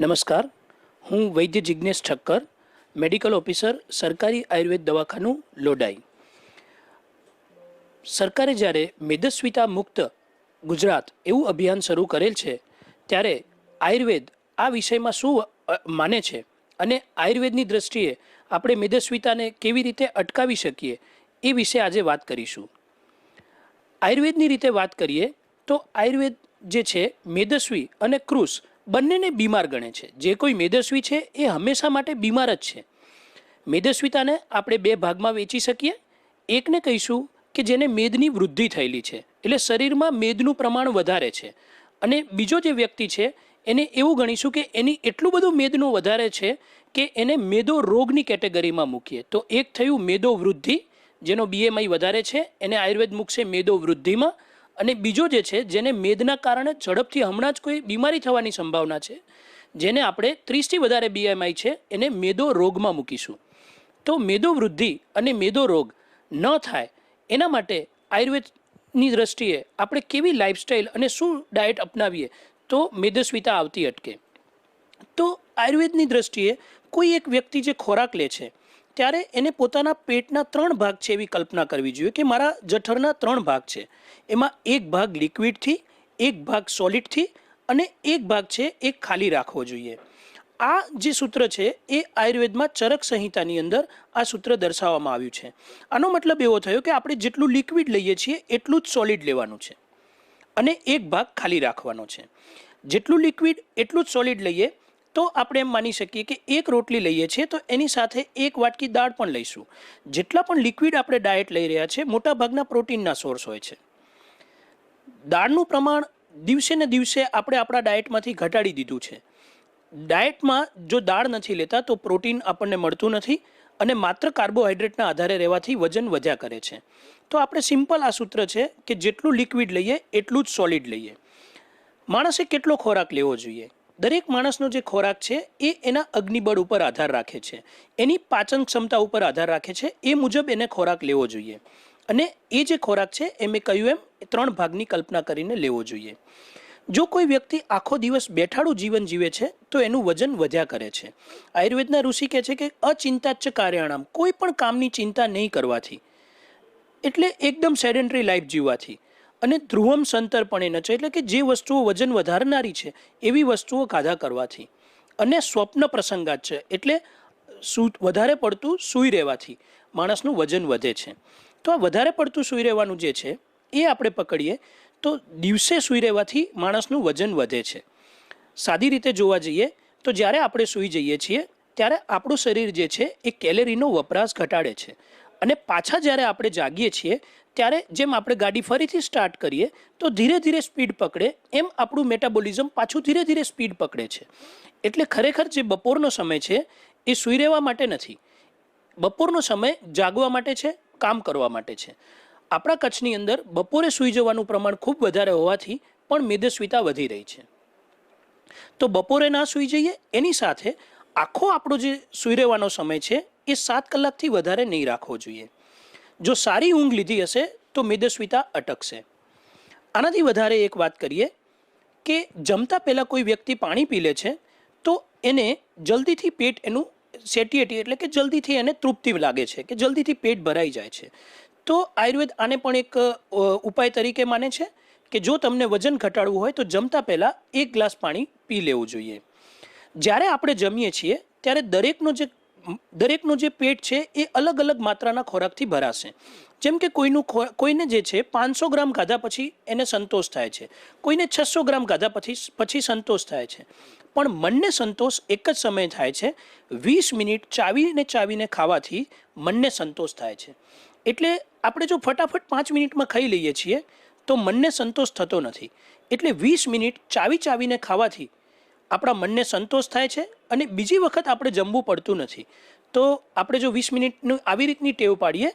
નમસ્કાર. હું Vaidya Jignesh Thakkar, medical officer, સરકારી આયુર્વેદ દવાખાનું લોડાઈ. સરકારે જ્યારે મેદસ્વિતા મુક્ત ગુજરાત એવું અભિયાન શરૂ કરેલ છે, ત્યારે આયુર્વેદ આ વિષયમાં શું માને છે અને આયુર્વેદની દ્રષ્ટિએ આપણે મેદસ્વિતાને કેવી રીતે અટકાવી શકીએ એ વિશે આજે વાત કરીશું. આયુર્વેદની રીતે વાત કરીએ તો આયુર્વેદ જે છે, મેદસ્વી અને ક્રુસ બંનેને બીમાર ગણે છે. જે કોઈ મેદસ્વી છે, એ હંમેશા માટે બીમાર જ છે. મેદસ્વીતાને આપણે બે ભાગમાં વેચી શકીએ. એકને કહીશું કે જેને મેદની વૃદ્ધિ થયેલી છે, એટલે શરીરમાં મેદનું પ્રમાણ વધારે છે. અને બીજો જે વ્યક્તિ છે, એને એવું ગણીશું કે એની એટલું બધું મેદનું વધારે છે કે એને મેદો રોગની કેટેગરીમાં મૂકીએ. તો એક થયું મેદો વૃદ્ધિ, જેનો બીએમઆઈ વધારે છે, એને આયુર્વેદ મૂકશે મેદો વૃદ્ધિમાં. અને બીજો જે છે, જેને મેદના કારણે ઝડપથી હમણાં જ કોઈ બીમારી થવાની સંભાવના છે, જેને આપણે ત્રીસથી વધારે બીએમઆઈ છે, એને મેદો રોગમાં મૂકીશું. તો મેદો વૃદ્ધિ અને મેદો રોગ ન થાય એના માટે આયુર્વેદની દ્રષ્ટિએ આપણે કેવી લાઇફસ્ટાઈલ અને શું ડાયટ અપનાવીએ, તો મેદસ્વિતા આવતી અટકે. તો આયુર્વેદની દ્રષ્ટિએ કોઈ એક વ્યક્તિ જે ખોરાક લે છે ત્યારે એને પોતાના પેટના ત્રણ ભાગ છે એવી કલ્પના કરવી જોઈએ કે મારા જઠરના ત્રણ ભાગ છે. એમાં એક ભાગ લિક્વિડથી એક ભાગ સોલિડથી અને એક ભાગ છે એ ખાલી રાખવો જોઈએ. આ જે સૂત્ર છે એ આયુર્વેદમાં ચરક સંહિતાની અંદર આ સૂત્ર દર્શાવવામાં આવ્યું છે. આનો મતલબ એવો થયો કે આપણે જેટલું લિક્વિડ લઈએ છીએ એટલું જ સોલિડ લેવાનું છે. અને એક ભાગ ખાલી રાખવાનો છે. જેટલું લિક્વિડ એટલું જ સોલિડ લઈએ તો આપણે એમ માની શકીએ કે એક રોટલી લઈએ છીએ, તો એની સાથે એક વાટકી દાળ પણ લઈશું. જેટલા પણ લિક્વિડ આપણે ડાયટ લઈ રહ્યા છે, મોટાભાગના પ્રોટીનના સોર્સ હોય છે. દાળનું પ્રમાણ દિવસે ને દિવસે આપણે આપણા ડાયટમાંથી ઘટાડી દીધું છે. ડાયટમાં જો દાળ નથી લેતા, તો પ્રોટીન આપણને મળતું નથી અને માત્ર કાર્બોહાઈડ્રેટના આધારે રહેવાથી વજન વધ્યા કરે છે. તો આપણે સિમ્પલ આ સૂત્ર છે કે જેટલું લિક્વિડ લઈએ, એટલું જ સોલિડ લઈએ. માણસે કેટલો ખોરાક લેવો જોઈએ? દરેક માણસનો જે ખોરાક છે એ એના અગ્નિબળ ઉપર આધાર રાખે છે. એની પાચન ક્ષમતા ઉપર આધાર રાખે છે. એ મુજબ એને ખોરાક લેવો જોઈએ. અને એ જે ખોરાક છે એ મેં કહ્યું એમ ત્રણ ભાગની કલ્પના કરીને લેવો જોઈએ. જો કોઈ વ્યક્તિ આખો દિવસ બેઠાડું જીવન જીવે છે, તો એનું વજન વધ્યા કરે છે. આયુર્વેદના ઋષિ કહે છે કે અચિંતાચ કાર્યાણામ, કોઈ પણ કામની ચિંતા નહીં કરવાથી. એટલે એકદમ સેડેન્ટરી લાઈફ જીવવાથી. અને ધ્રુવમ સંતરપણે નચે, એટલે કે જે વસ્તુઓ વજન વધારનારી છે, એવી વસ્તુઓ કાઢા કરવાથી. અને સ્વપ્ન પ્રસંગાત છે, એટલે વધારે પડતું સૂઈ રહેવાથી માણસનું વજન વધે છે. તો આ વધારે પડતું સૂઈ રહેવાનું જે છે, એ આપણે પકડીએ, તો દિવસે સૂઈ રહેવાથી માણસનું વજન વધે છે. સાદી રીતે જોવા જઈએ, તો જ્યારે આપણે સૂઈ જઈએ છીએ, ત્યારે આપણું શરીર જે છે, એ કેલેરીનો વપરાશ ઘટાડે છે. અને પાછા જ્યારે આપણે જાગીએ છીએ ત્યારે જેમ આપણે ગાડી ફરીથી સ્ટાર્ટ કરીએ, તો ધીરે ધીરે સ્પીડ પકડે, એમ આપણું મેટાબોલિઝમ પાછું ધીરે ધીરે સ્પીડ પકડે છે. એટલે ખરેખર જે બપોરનો સમય છે, એ સૂઈ રહેવા માટે નથી. બપોરનો સમય જાગવા માટે છે, કામ કરવા માટે છે. આપણા કચ્છની અંદર બપોરે સૂઈ જવાનું પ્રમાણ ખૂબ વધારે હોવાથી પણ મેદસ્વીતા વધી રહી છે. તો બપોરે ના સૂઈ જઈએ, એની સાથે આખો આપણો જે સૂઈ રહેવાનો સમય છે, એ સાત કલાકથી વધારે નહીં રાખવો જોઈએ. જો સારી ઊંઘ લીધી હશે, તો મેદસ્વિતા અટકશે. આનાથી વધારે એક વાત કરીએ કે જમતા પહેલાં કોઈ વ્યક્તિ પાણી પી લે છે, તો એને જલ્દીથી પેટ એનું સેટિએટી એટલે કે જલ્દીથી એને તૃપ્તિ લાગે છે, કે જલ્દીથી પેટ ભરાઈ જાય છે. તો આયુર્વેદ આને પણ એક ઉપાય તરીકે માને છે કે જો તમને વજન ઘટાડવું હોય, તો જમતા પહેલાં એક ગ્લાસ પાણી પી લેવું જોઈએ. જ્યારે આપણે જમીએ છીએ, ત્યારે દરેકનો જે દરેકનું જે પેટ છે એ અલગ અલગ માત્રાના ખોરાકથી ભરાશે. જેમ કે કોઈનું કોઈને જે છે પાંચસો ગ્રામ ખાધા પછી એને સંતોષ થાય છે. કોઈને છસો ગ્રામ ખાધા પછી પછી સંતોષ થાય છે. પણ મનને સંતોષ એક જ સમયે થાય છે. વીસ મિનિટ ચાવીને ચાવીને ખાવાથી મનને સંતોષ થાય છે. એટલે આપણે જો ફટાફટ પાંચ મિનિટમાં ખાઈ લઈએ છીએ, તો મનને સંતોષ થતો નથી. એટલે વીસ મિનિટ ચાવી ચાવીને ખાવાથી આપણા મનને સંતોષ થાય છે અને બીજી વખત આપણે જમવું પડતું નથી. તો આપણે જો વીસ મિનિટનું આવી રીતની ટેવ પાડીએ,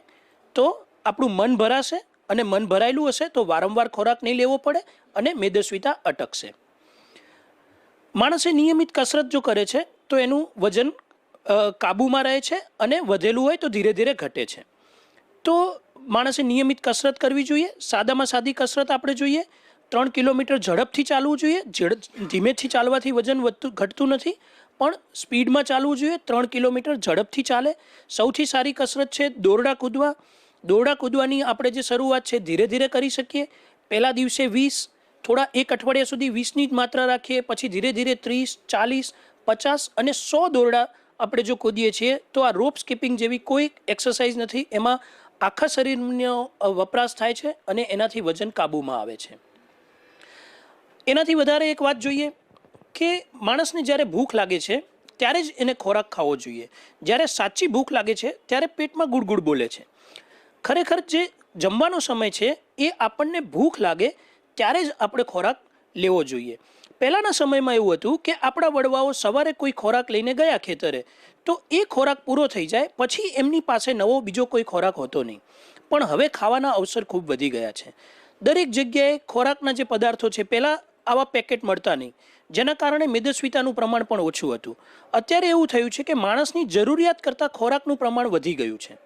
તો આપણું મન ભરાશે અને મન ભરાયેલું હશે તો વારંવાર ખોરાક નહીં લેવો પડે અને મેદસ્વિતા અટકશે. માણસે નિયમિત કસરત જો કરે છે, તો એનું વજન કાબૂમાં રહે છે અને વધેલું હોય તો ધીરે ધીરે ઘટે છે. તો માણસે નિયમિત કસરત કરવી જોઈએ, સાદામાં સાદી કસરત આપણે જોઈએ ત્રણ કિલોમીટર ઝડપથી ચાલવું જોઈએ. ધીમેથી ચાલવાથી વજન વધતું, ઘટતું નથી. પણ સ્પીડમાં ચાલવું જોઈએ. ત્રણ કિલોમીટર ઝડપથી ચાલે. સૌથી સારી કસરત છે દોરડા કૂદવા. દોરડા કૂદવાની આપણે જે શરૂઆત છે ધીરે ધીરે કરી શકીએ. પહેલા દિવસે વીસ, થોડા એક અઠવાડિયા સુધી વીસની જ માત્રા રાખીએ. પછી ધીરે ધીરે ત્રીસ, ચાલીસ, પચાસ અને સો દોરડા આપણે જો કૂદીએ છીએ, તો આ રોપ સ્કીપિંગ જેવી કોઈ એક્સરસાઇઝ નથી. એમાં આખા શરીરનો વપરાશ થાય છે અને એનાથી વજન કાબૂમાં આવે છે. એનાથી વધારે એક વાત જોઈએ કે માણસને જ્યારે ભૂખ લાગે છે, ત્યારે જ એને ખોરાક ખાવો જોઈએ. જ્યારે સાચી ભૂખ લાગે છે, ત્યારે પેટમાં ગુડગુડ બોલે છે. ખરેખર જે જમવાનો સમય છે, એ આપણને ભૂખ લાગે, ત્યારે જ આપણે ખોરાક લેવો જોઈએ. પહેલાંના સમયમાં એવું હતું કે આપણા વડવાઓ સવારે કોઈ ખોરાક લઈને ગયા ખેતરે, તો એ ખોરાક પૂરો થઈ જાય, પછી એમની પાસે નવો બીજો કોઈ ખોરાક હોતો નહીં. પણ હવે ખાવાના અવસર ખૂબ વધી ગયા છે. દરેક જગ્યાએ ખોરાકના જે પદાર્થો છે, પહેલાં આવા પેકેટ મળતા નહીં. જેના કારણે મેદસ્વીતાનું પ્રમાણ પણ ઓછું હતું. અત્યારે એવું થયું છે કે માણસની જરૂરિયાત કરતાં ખોરાકનું પ્રમાણ વધી ગયું છે.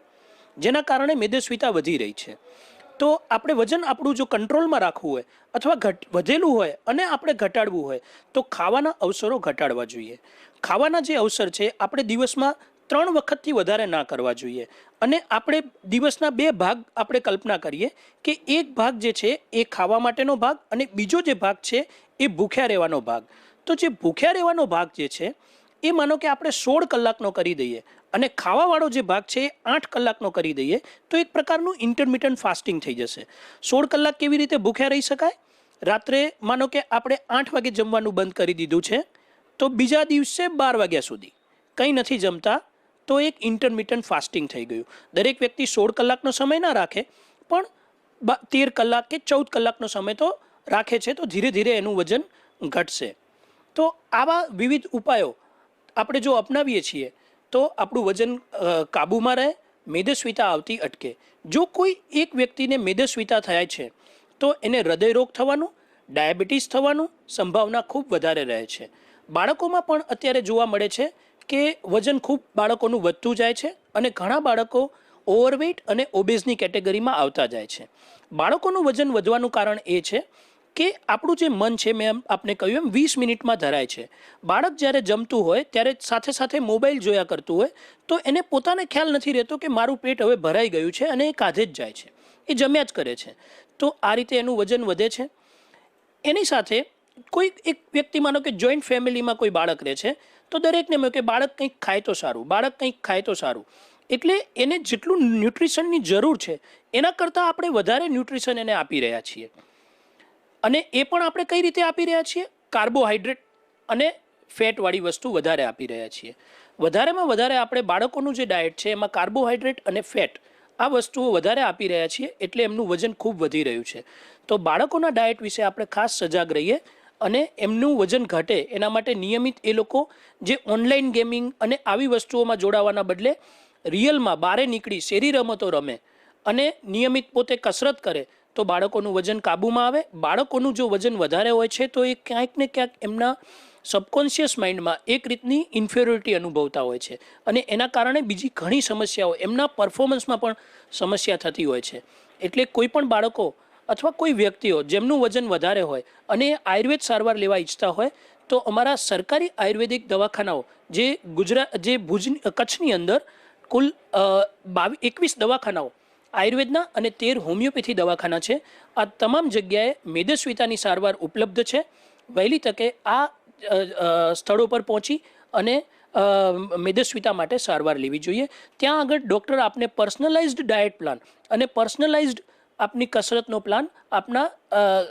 જેના કારણે મેદસ્વીતા વધી રહી છે. તો આપણે વજન આપણું જો કંટ્રોલમાં રાખવું હોય અથવા ઘટ, વધેલું હોય અને આપણે ઘટાડવું હોય, તો ખાવાના અવસરો ઘટાડવા જોઈએ. ખાવાના જે અવસર છે, આપણે દિવસમાં ત્રણ વખતથી વધારે ના કરવા જોઈએ. અને આપણે દિવસના બે ભાગ આપણે કલ્પના કરીએ કે એક ભાગ જે છે એ ખાવા માટેનો ભાગ અને બીજો જે ભાગ છે એ ભૂખ્યા રહેવાનો ભાગ. તો જે ભૂખ્યા રહેવાનો ભાગ જે છે, એ માનો કે આપણે સોળ કલાકનો કરી દઈએ અને ખાવાવાળો જે ભાગ છે એ આઠ કલાકનો કરી દઈએ, તો એક પ્રકારનું ઇન્ટરમિટન્ટ ફાસ્ટિંગ થઈ જશે. સોળ કલાક કેવી રીતે ભૂખ્યા રહી શકાય? રાત્રે માનો કે આપણે આઠ વાગે જમવાનું બંધ કરી દીધું છે, તો બીજા દિવસે બાર વાગ્યા સુધી. કંઈ નથી જમતા તો એક ઇન્ટરમિટન્ટ ફાસ્ટિંગ થઈ ગયું. દરેક વ્યક્તિ સોળ કલાકનો સમય ના રાખે, પણ તેર કલાક કે ચૌદ કલાકનો સમય તો રાખે છે, તો ધીરે ધીરે એનું વજન ઘટશે. તો આવા વિવિધ ઉપાયો આપણે જો અપનાવીએ છીએ, તો આપણું વજન કાબૂમાં રહે, મેદસ્વીતા આવતી અટકે. જો કોઈ એક વ્યક્તિને મેદસ્વીતા થાય છે, તો એને હૃદયરોગ થવાનું, ડાયાબિટીસ થવાનું સંભાવના ખૂબ વધારે રહે છે. બાળકોમાં પણ અત્યારે જોવા મળે છે કે વજન ખૂબ બાળકોનું વધતું જાય છે અને ઘણા બાળકો ઓવરવેઇટ અને ઓબેઝની કેટેગરીમાં આવતા જાય છે. બાળકોનું વજન વધવાનું કારણ એ છે કે આપણું જે મન છે મેં આપને કહ્યું એમ વીસ મિનિટમાં ધરાય છે. બાળક જ્યારે જમતું હોય, ત્યારે સાથે સાથે મોબાઈલ જોયા કરતું હોય, તો એને પોતાને ખ્યાલ નથી રહેતો કે મારું પેટ હવે ભરાઈ ગયું છે અને એ કાધે જ જાય છે. એ જમ્યા જ કરે છે. તો આ રીતે એનું વજન વધે છે. એની સાથે કોઈ એક વ્યક્તિ માનો કે જોઈન્ટ ફેમિલીમાં કોઈ બાળક રહે છે તો દરેકને એમ કે બાળક કંઈક ખાય તો સારું, બાળક કંઈક ખાય તો સારું. એટલે એને જેટલું ન્યુટ્રિશનની જરૂર છે, એના કરતાં આપણે વધારે ન્યુટ્રિશન એને આપી રહ્યા છીએ. અને એ પણ આપણે કઈ રીતે આપી રહ્યા છીએ? કાર્બોહાઈડ્રેટ અને ફેટવાળી વસ્તુ વધારે આપી રહ્યા છીએ. વધારેમાં વધારે આપણે બાળકોનું જે ડાયટ છે, એમાં કાર્બોહાઈડ્રેટ અને ફેટ આ વસ્તુઓ વધારે આપી રહ્યા છીએ, એટલે એમનું વજન ખૂબ વધી રહ્યું છે. તો બાળકોના ડાયટ વિશે આપણે ખાસ સજાગ રહીએ. અને એમનું વજન ઘટે, એના માટે નિયમિત એ લોકો જે ઓનલાઈન ગેમિંગ અને આવી વસ્તુઓમાં જોડાવાના બદલે રિયલમાં બારે નીકળી શેરી રમતો રમે અને નિયમિત પોતે કસરત કરે, તો બાળકોનું વજન કાબૂમાં આવે. બાળકોનું જો વજન વધારે હોય છે, તો એ ક્યાંક ને ક્યાંક એમના સબકોન્શિયસ માઇન્ડમાં એક રીતની ઇન્ફિયોરિટી અનુભવતા હોય છે. અને એના કારણે બીજી ઘણી સમસ્યાઓ, એમના પરફોર્મન્સમાં પણ સમસ્યા થતી હોય છે. એટલે કોઈ પણ બાળકો અથવા કોઈ વ્યક્તિઓ જેમનું વજન વધારે હોય અને આયુર્વેદ સારવાર લેવા ઈચ્છતા હોય, તો અમારા સરકારી આયુર્વેદિક દવાખાનાઓ, જે ગુજરાત જે ભુજ કચ્છની અંદર કુલ બાવીસ એકવીસ દવાખાનાઓ, આયુર્વેદના અને તેર હોમિયોપેથી દવાખાના છે. આ તમામ જગ્યાએ મેદસ્વીતાની સારવાર ઉપલબ્ધ છે. વહેલી તકે આ સ્થળો પર પહોંચી અને મેદસ્વીતા માટે સારવાર લેવી જોઈએ. ત્યાં આગળ ડૉક્ટર આપને પર્સનલાઇઝ્ડ ડાયટ પ્લાન અને પર્સનલાઇઝ્ડ આપની કસરતનો પ્લાન આપના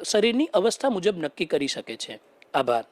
શરીરની અવસ્થા મુજબ નક્કી કરી શકે છે. આભાર.